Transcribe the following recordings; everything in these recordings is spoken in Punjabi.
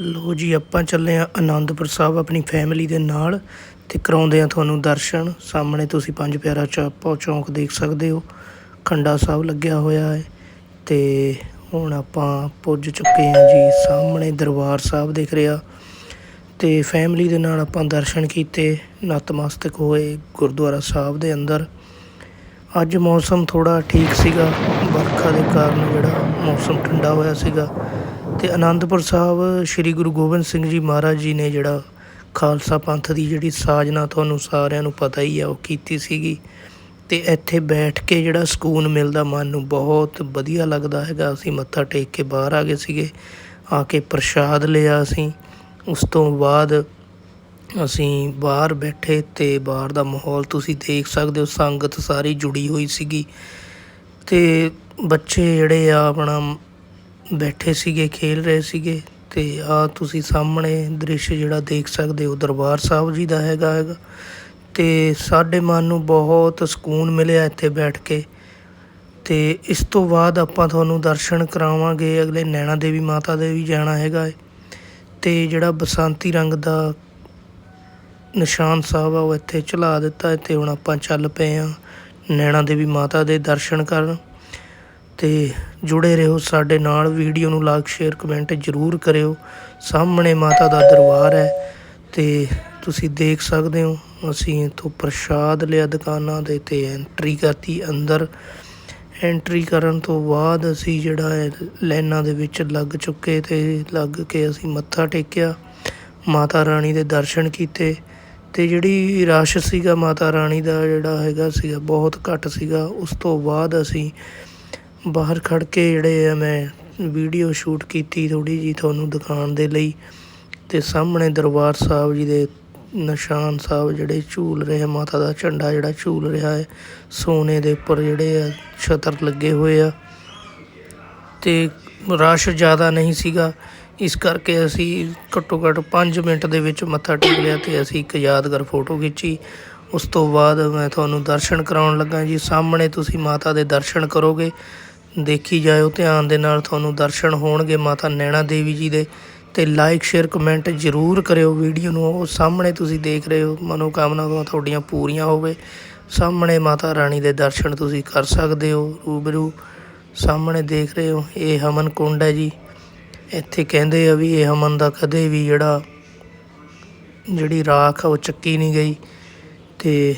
ਲੋ ਜੀ, ਆਪਾਂ ਚੱਲੇ ਆ ਆਨੰਦਪੁਰ ਸਾਹਿਬ ਆਪਣੀ ਫੈਮਿਲੀ ਦੇ ਨਾਲ ਤੇ ਕਰਾਉਂਦੇ ਆ ਤੁਹਾਨੂੰ ਦਰਸ਼ਨ। ਸਾਹਮਣੇ ਤੁਸੀਂ ਪੰਜ ਪਿਆਰਾ ਚਾਪੋ ਚੌਂਕ ਦੇਖ ਸਕਦੇ ਹੋ। ਖੰਡਾ ਸਾਹਿਬ ਲੱਗਿਆ ਹੋਇਆ ਹੈ ਤੇ ਹੁਣ ਆਪਾਂ ਪੁੱਜ ਚੁੱਕੇ ਆ ਜੀ, ਸਾਹਮਣੇ ਦਰਬਾਰ ਸਾਹਿਬ ਦਿਖ ਰਿਹਾ ਤੇ ਫੈਮਿਲੀ ਦੇ ਨਾਲ ਆਪਾਂ ਦਰਸ਼ਨ ਕੀਤੇ, ਨਤਮਸਤਕ ਹੋਏ ਗੁਰਦੁਆਰਾ ਸਾਹਿਬ ਦੇ ਅੰਦਰ। ਅੱਜ ਮੌਸਮ ਥੋੜਾ ਠੀਕ ਸੀਗਾ, ਵਰਖਾ ਦੇ ਕਾਰਨ ਜਿਹੜਾ ਮੌਸਮ ਠੰਡਾ ਹੋਇਆ ਸੀਗਾ। ਅਤੇ ਅਨੰਦਪੁਰ ਸਾਹਿਬ ਸ੍ਰੀ ਗੁਰੂ ਗੋਬਿੰਦ ਸਿੰਘ ਜੀ ਮਹਾਰਾਜ ਜੀ ਨੇ ਜਿਹੜਾ ਖਾਲਸਾ ਪੰਥ ਦੀ ਜਿਹੜੀ ਸਾਜਨਾ ਤੁਹਾਨੂੰ ਸਾਰਿਆਂ ਨੂੰ ਪਤਾ ਹੀ ਆ, ਉਹ ਕੀਤੀ ਸੀਗੀ। ਅਤੇ ਇੱਥੇ ਬੈਠ ਕੇ ਜਿਹੜਾ ਸਕੂਨ ਮਿਲਦਾ ਮਨ ਨੂੰ, ਬਹੁਤ ਵਧੀਆ ਲੱਗਦਾ ਹੈਗਾ। ਅਸੀਂ ਮੱਥਾ ਟੇਕ ਕੇ ਬਾਹਰ ਆ ਗਏ ਸੀਗੇ, ਆ ਕੇ ਪ੍ਰਸ਼ਾਦ ਲਿਆ ਅਸੀਂ। ਉਸ ਤੋਂ ਬਾਅਦ ਅਸੀਂ ਬਾਹਰ ਬੈਠੇ ਤੇ ਬਾਹਰ ਦਾ ਮਾਹੌਲ ਤੁਸੀਂ ਦੇਖ ਸਕਦੇ ਹੋ, ਸੰਗਤ ਸਾਰੀ ਜੁੜੀ ਹੋਈ ਸੀਗੀ। ਤੇ ਬੱਚੇ ਜਿਹੜੇ ਆ ਆਪਣਾ ਬੈਠੇ ਸੀਗੇ, ਖੇਲ ਰਹੇ ਸੀਗੇ ਅਤੇ ਆਹ ਤੁਸੀਂ ਸਾਹਮਣੇ ਦ੍ਰਿਸ਼ ਜਿਹੜਾ ਦੇਖ ਸਕਦੇ ਹੋ, ਦਰਬਾਰ ਸਾਹਿਬ ਜੀ ਦਾ ਹੈਗਾ ਹੈਗਾ। ਅਤੇ ਸਾਡੇ ਮਨ ਨੂੰ ਬਹੁਤ ਸਕੂਨ ਮਿਲਿਆ ਇੱਥੇ ਬੈਠ ਕੇ। ਅਤੇ ਇਸ ਤੋਂ ਬਾਅਦ ਆਪਾਂ ਤੁਹਾਨੂੰ ਦਰਸ਼ਨ ਕਰਾਵਾਂਗੇ, ਅਗਲੇ ਨੈਣਾ ਦੇਵੀ ਮਾਤਾ ਦੇ ਵੀ ਜਾਣਾ ਹੈਗਾ ਹੈ ਅਤੇ ਜਿਹੜਾ ਬਸੰਤੀ ਰੰਗ ਦਾ ਨਿਸ਼ਾਨ ਸਾਹਿਬ ਆ, ਉਹ ਇੱਥੇ ਚਲਾ ਦਿੱਤਾ ਅਤੇ ਹੁਣ ਆਪਾਂ ਚੱਲ ਪਏ ਆ ਨੈਣਾ ਦੇਵੀ ਮਾਤਾ ਦੇ ਦਰਸ਼ਨ ਕਰਨ। ਤੇ ਜੁੜੇ ਰਹੋ ਸਾਡੇ ਨਾਲ। ਵੀਡੀਓ ਨੂੰ ਲਾਈਕ ਸ਼ੇਅਰ ਕਮੈਂਟ ਜ਼ਰੂਰ ਕਰਿਓ। ਸਾਹਮਣੇ ਮਾਤਾ ਦਾ ਦਰਬਾਰ ਹੈ ਤੇ ਤੁਸੀਂ ਦੇਖ ਸਕਦੇ ਹੋ, ਅਸੀਂ ਇੱਥੋਂ ਪ੍ਰਸ਼ਾਦ ਲਿਆ ਦੁਕਾਨਾਂ ਦੇ ਤੇ ਐਂਟਰੀ ਕਰਤੀ ਅੰਦਰ। ਐਂਟਰੀ ਕਰਨ ਤੋਂ ਬਾਅਦ ਅਸੀਂ ਜਿਹੜਾ ਹੈ, ਲਾਈਨਾਂ ਦੇ ਵਿੱਚ ਲੱਗ ਚੁੱਕੇ ਤੇ ਲੱਗ ਕੇ ਅਸੀਂ ਮੱਥਾ ਟੇਕਿਆ। ਮਾਤਾ ਰਾਣੀ ਦੇ ਦਰਸ਼ਨ ਕੀਤੇ ਤੇ ਜਿਹੜੀ ਰਸ਼ ਸੀਗਾ ਮਾਤਾ ਰਾਣੀ ਦਾ ਜਿਹੜਾ ਹੈਗਾ ਸੀਗਾ, ਬਹੁਤ ਘੱਟ ਸੀਗਾ। ਉਸ ਤੋਂ ਬਾਅਦ ਅਸੀਂ ਬਾਹਰ ਖੜ੍ਹ ਕੇ ਜਿਹੜੇ ਆ ਮੈਂ ਵੀਡੀਓ ਸ਼ੂਟ ਕੀਤੀ ਥੋੜ੍ਹੀ ਜਿਹੀ ਤੁਹਾਨੂੰ ਦਿਖਾਉਣ ਦੇ ਲਈ ਅਤੇ ਸਾਹਮਣੇ ਦਰਬਾਰ ਸਾਹਿਬ ਜੀ ਦੇ ਨਿਸ਼ਾਨ ਸਾਹਿਬ ਜਿਹੜੇ ਝੂਲ ਰਹੇ ਮਾਤਾ ਦਾ ਝੰਡਾ ਜਿਹੜਾ ਝੂਲ ਰਿਹਾ ਹੈ, ਸੋਨੇ ਦੇ ਉੱਪਰ ਜਿਹੜੇ ਆ ਛਤਰ ਲੱਗੇ ਹੋਏ ਆ। ਤੇ ਰਸ਼ ਜ਼ਿਆਦਾ ਨਹੀਂ ਸੀਗਾ, ਇਸ ਕਰਕੇ ਅਸੀਂ ਘੱਟੋ ਘੱਟ 5 ਮਿੰਟ ਦੇ ਵਿੱਚ ਮੱਥਾ ਟੇਕ ਲਿਆ ਤੇ ਅਸੀਂ ਇੱਕ ਯਾਦਗਾਰ ਫੋਟੋ ਖਿੱਚੀ। ਉਸ ਤੋਂ ਬਾਅਦ ਮੈਂ ਤੁਹਾਨੂੰ ਦਰਸ਼ਨ ਕਰਾਉਣ ਲੱਗਾ ਜੀ, ਸਾਹਮਣੇ ਤੁਸੀਂ ਮਾਤਾ ਦੇ ਦਰਸ਼ਨ ਕਰੋਗੇ। ਦੇਖੀ ਜਾਇਓ, ਧਿਆਨ ਦੇ ਨਾਲ ਤੁਹਾਨੂੰ ਦਰਸ਼ਨ ਹੋਣਗੇ। ਮਾਤਾ ਨੈਣਾ ਦੇਵੀ ਜੀ ਦੇ ਤੇ ਲਾਈਕ ਸ਼ੇਅਰ ਕਮੈਂਟ ਜ਼ਰੂਰ ਕਰਿਓ। ਵੀਡੀਓ ਨੂੰ ਉਹ ਸਾਹਮਣੇ ਤੁਸੀਂ ਦੇਖ ਰਹੇ ਹੋ, ਮਨੋਕਾਮਨਾਵਾਂ ਤੁਹਾਡੀਆਂ ਪੂਰੀਆਂ ਹੋਵੇ। ਸਾਹਮਣੇ ਮਾਤਾ ਰਾਣੀ ਦੇ ਦਰਸ਼ਨ ਤੁਸੀਂ ਕਰ ਸਕਦੇ ਹੋ, ਰੂਬਰੂ ਸਾਹਮਣੇ ਦੇਖ ਰਹੇ ਹੋ। ਇਹ ਹਮਨ ਕੁੰਡ ਹੈ ਜੀ। ਇੱਥੇ ਕਹਿੰਦੇ ਆ ਵੀ ਇਹ ਹਮਨ ਦਾ ਕਦੇ ਵੀ ਜਿਹੜਾ ਜਿਹੜੀ ਰਾਖ ਆ ਉਹ ਚੱਕੀ ਨਹੀਂ ਗਈ। ਅਤੇ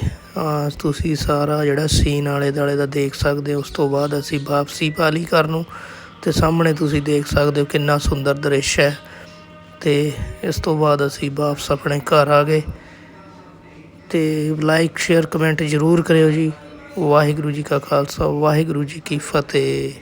ਤੁਸੀਂ ਸਾਰਾ ਜਿਹੜਾ ਸੀਨ ਆਲੇ ਦੁਆਲੇ ਦਾ ਦੇਖ ਸਕਦੇ ਹੋ, ਉਸ ਤੋਂ ਬਾਅਦ ਅਸੀਂ ਵਾਪਸੀ ਪਾਲੀ ਘਰ ਨੂੰ ਅਤੇ ਸਾਹਮਣੇ ਤੁਸੀਂ ਦੇਖ ਸਕਦੇ ਹੋ ਕਿੰਨਾ ਸੁੰਦਰ ਦ੍ਰਿਸ਼ ਹੈ। ਅਤੇ ਇਸ ਤੋਂ ਬਾਅਦ ਅਸੀਂ ਵਾਪਸ ਆਪਣੇ ਘਰ ਆ ਗਏ। ਤੇ ਲਾਈਕ ਸ਼ੇਅਰ ਕਮੈਂਟ ਜ਼ਰੂਰ ਕਰਿਓ ਜੀ। ਵਾਹਿਗੁਰੂ ਜੀ ਕਾ ਖਾਲਸਾ, ਵਾਹਿਗੁਰੂ ਜੀ ਕੀ ਫਤਿਹ।